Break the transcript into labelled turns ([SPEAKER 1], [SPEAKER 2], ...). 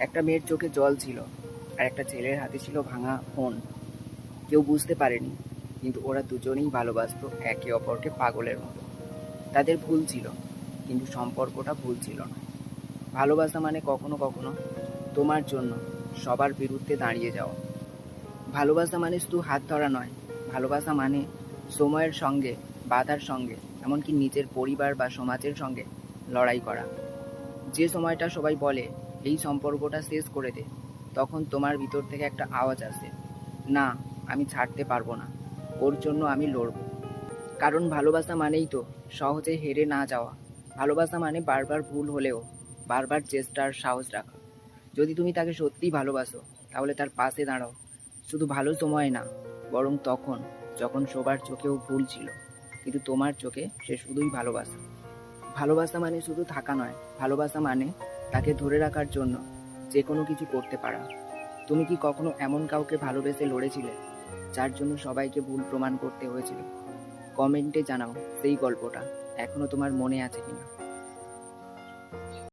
[SPEAKER 1] একটা মেয়ের চোখে জল ছিল আর একটা ছেলের হাতে ছিল ভাঙা ফোন। কেউ বুঝতে পারেনি, কিন্তু ওরা দুজনেই ভালোবাসতো একে অপরকে পাগলের মতো। তাদের ভুল ছিল, কিন্তু সম্পর্কটা ভুল ছিল না। ভালোবাসা মানে কখনো কখনো তোমার জন্য সবার বিরুদ্ধে দাঁড়িয়ে যাওয়া। ভালোবাসা মানে শুধু হাত ধরা নয়, ভালোবাসা মানে সময়ের সঙ্গে, বাধার সঙ্গে, এমনকি নিজের পরিবার বা সমাজের সঙ্গে লড়াই করা। যে সময়টা সবাই বলে এই সম্পর্কটা শেষ করে দে। তখন তোমার ভিতর থেকে একটা আওয়াজ আসে। না, আমি ছাড়তে পারব না। ওর জন্য আমি লড়ব। কারণ ভালোবাসা মানেই তো সহজে হেরে না যাওয়া। ভালোবাসা মানে বারবার ভুল হলেও বারবার চেষ্টার সাহস রাখা। যদি তুমি তাকে সত্যিই ভালোবাসো, তাহলে তার পাশে দাঁড়াও। শুধু ভালো সময় না, বরং তখন, যখন সবার চোখেও ভুল ছিল, কিন্তু তোমার চোখে সে শুধুই ভালোবাসা। ভালোবাসা মানে শুধু থাকা নয়, ভালোবাসা মানে তাকে ধরে রাখার জন্য যে কোনো কিছু করতে পারা। তুমি কি কখনো এমন কাউকে ভালোবেসে লড়েছিলে, যার জন্য সবাইকে ভুল প্রমাণ করতে হয়েছিল? কমেন্টে জানাও সেই গল্পটা এখনও তোমার মনে আছে কিনা।